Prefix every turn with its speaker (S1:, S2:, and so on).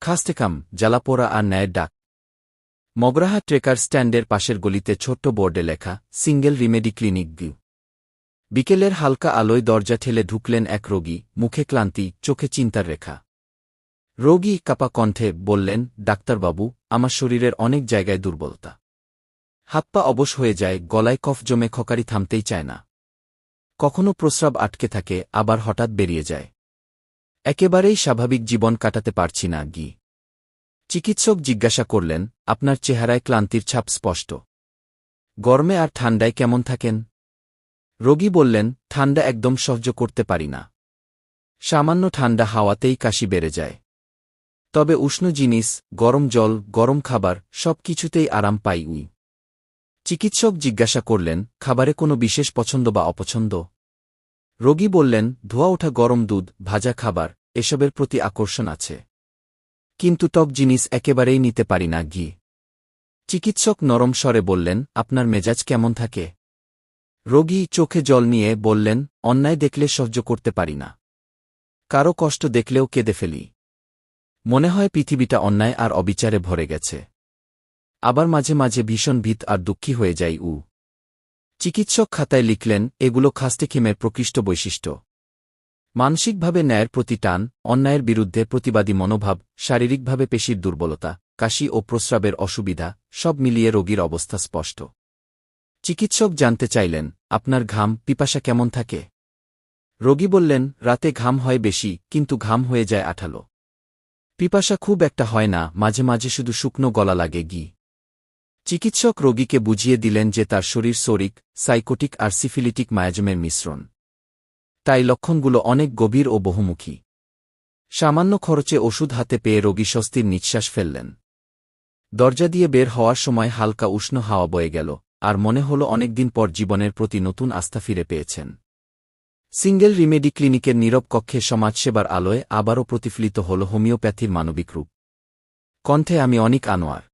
S1: খাস্টেকাম জ্বালাপোড়া আর ন্যায়ের ডাক। মগরাহা ট্রেকার স্ট্যান্ডের পাশের গলিতে ছোট্ট বোর্ডে লেখা, সিঙ্গেল রিমেডি ক্লিনিক ভিউ বিকেলের হালকা আলোয় দরজা ঠেলে ঢুকলেন এক রোগী, মুখে ক্লান্তি, চোখে চিন্তার রেখা। রোগী কাপা কণ্ঠে বললেন, ডাক্তারবাবু, আমার শরীরের অনেক জায়গায় দুর্বলতা। হাত পা অবশ হয়ে যায়, গলায় কফ জমে খকারি থামতেই চায় না। কখনো প্রস্রাব আটকে থাকে, আবার হঠাৎ বেরিয়ে যায়। একেবারেই স্বাভাবিক জীবন কাটাতে পারছি না, গি। চিকিৎসক জিজ্ঞাসা করলেন, আপনার চেহারায় ক্লান্তির ছাপ স্পষ্ট। গরমে আর ঠান্ডায় কেমন থাকেন? রোগী বললেন, ঠান্ডা একদম সহ্য করতে পারি না। সামান্য ঠান্ডা হাওয়াতেই কাশি বেড়ে যায়। তবে উষ্ণ জিনিস, গরম জল, গরম খাবার, সব কিছুতেই আরাম পাই উই। চিকিৎসক জিজ্ঞাসা করলেন, খাবারে কোনো বিশেষ পছন্দ বা অপছন্দ? রোগী বললেন, ধোয়া ওঠা গরম দুধ, ভাজা খাবার, এসবের প্রতি আকর্ষণ আছে। কিন্তু টক জিনিস একেবারেই নিতে পারি না, ঘি। চিকিৎসক নরম স্বরে বললেন, আপনার মেজাজ কেমন থাকে? রোগী চোখে জল নিয়ে বললেন, অন্যায় দেখলে সহ্য করতে পারি না। কারও কষ্ট দেখলেও কেঁদে ফেলি। মনে হয় পৃথিবীটা অন্যায় আর অবিচারে ভরে গেছে। আবার মাঝে মাঝে ভীষণ ভীত আর দুঃখী হয়ে যাই, উ। চিকিৎসক খাতায় লিখলেন, এগুলো খাস্টেখিমের প্রকৃষ্ট বৈশিষ্ট্য। মানসিকভাবে ন্যায়ের প্রতি টান, অন্যায়ের বিরুদ্ধে প্রতিবাদী মনোভাব, শারীরিকভাবে পেশির দুর্বলতা, কাশি ও প্রস্রাবের অসুবিধা, সব মিলিয়ে রোগীর অবস্থা স্পষ্ট। চিকিৎসক জানতে চাইলেন, আপনার ঘাম, পিপাসা কেমন থাকে? রোগী বললেন, রাতে ঘাম হয় বেশি, কিন্তু ঘাম হয়ে যায় আঠালো। পিপাসা খুব একটা হয় না, মাঝে মাঝে শুধু শুকনো গলা লাগে গি। চিকিৎসক রোগীকে বুঝিয়ে দিলেন যে তার শরীর সোরিক, সাইকোটিক আর সিফিলিটিক মায়াজমের মিশ্রণ। তাই লক্ষণগুলো অনেক গভীর ও বহুমুখী। সামান্য খরচে ওষুধ হাতে পেয়ে রোগী স্বস্তির নিঃশ্বাস ফেললেন। দরজা দিয়ে বের হওয়ার সময় হালকা উষ্ণ হাওয়া বয়ে গেল, আর মনে হল অনেকদিন পর জীবনের প্রতি নতুন আস্থা ফিরে পেয়েছেন। সিঙ্গেল রিমেডি ক্লিনিকের নীরব কক্ষে সমাজসেবার আলোয় আবারও প্রতিফলিত হল হোমিওপ্যাথির মানবিক রূপ। কণ্ঠে আমি অনেক আনোয়ার।